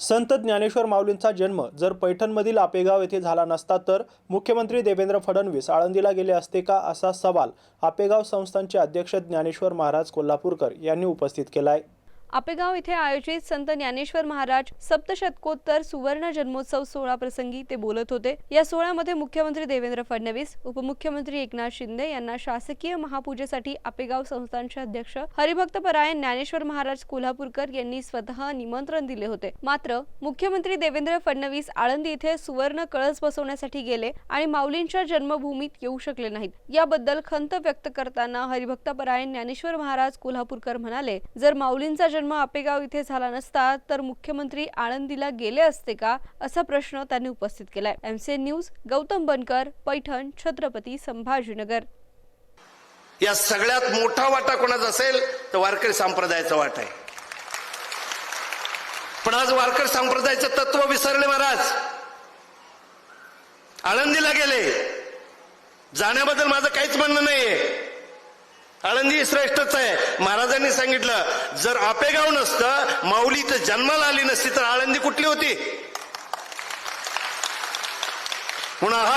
संत ज्ञानेश्वर माऊलींचा जन्म जर पैठणमधील आपेगाव येथे झाला नसता तर मुख्यमंत्री देवेंद्र फडणवीस आळंदीला गेले असते का असा सवाल आपेगाव संस्थांचे अध्यक्ष ज्ञानेश्वर महाराज कोल्हापूरकर यांनी उपस्थित केला आहे आपेगाव येथे आयोजित संत ज्ञानेश्वर महाराज सप्तशतकोत्तर सुवर्ण जन्मोत्सव सोहळा प्रसंगी ते बोलत होते. या सोहळ्यामध्ये मुख्यमंत्री देवेंद्र फडणवीस उपमुख्यमंत्री एकनाथ शिंदे यांना शासकीय महापूजेसाठी आपेगाव संस्थानचे अध्यक्ष हरिभक्त परायण ज्ञानेश्वर महाराज कोल्हापूरकर यांनी स्वतः निमंत्रण दिले होते. मात्र मुख्यमंत्री देवेंद्र फडणवीस आळंदी येथे सुवर्ण कळस बसवण्यासाठी गेले आणि माऊलींच्या जन्मभूमीत येऊ शकले नाहीत. याबद्दल खंत व्यक्त करताना हरिभक्त परायण ज्ञानेश्वर महाराज कोल्हापूरकर म्हणाले जर माऊलींचा जन्म आपेगाव इथे झाला नसता तर मुख्यमंत्री आळंदीला गेले असते का असा प्रश्न त्यांनी उपस्थित केलाय. MCN news Gautam Bankar Paithan Chhatrapati Sambhajinagar. या सगळ्यात मोठा वाटा कोणाचा असेल तर वारकरी संप्रदायाचा वाटा आहे. पण आज वारकरी संप्रदायाचं तत्व विसरले महाराज. आळंदीला गेले. जाण्याबद्दल माझं काहीच म्हणणं आळंदी श्रेष्ठच आहे. महाराजांनी सांगितलं जर आपेगाव नसतं माऊली तर जन्माला आली नसती तर आळंदी कुठली होती? पुन्हा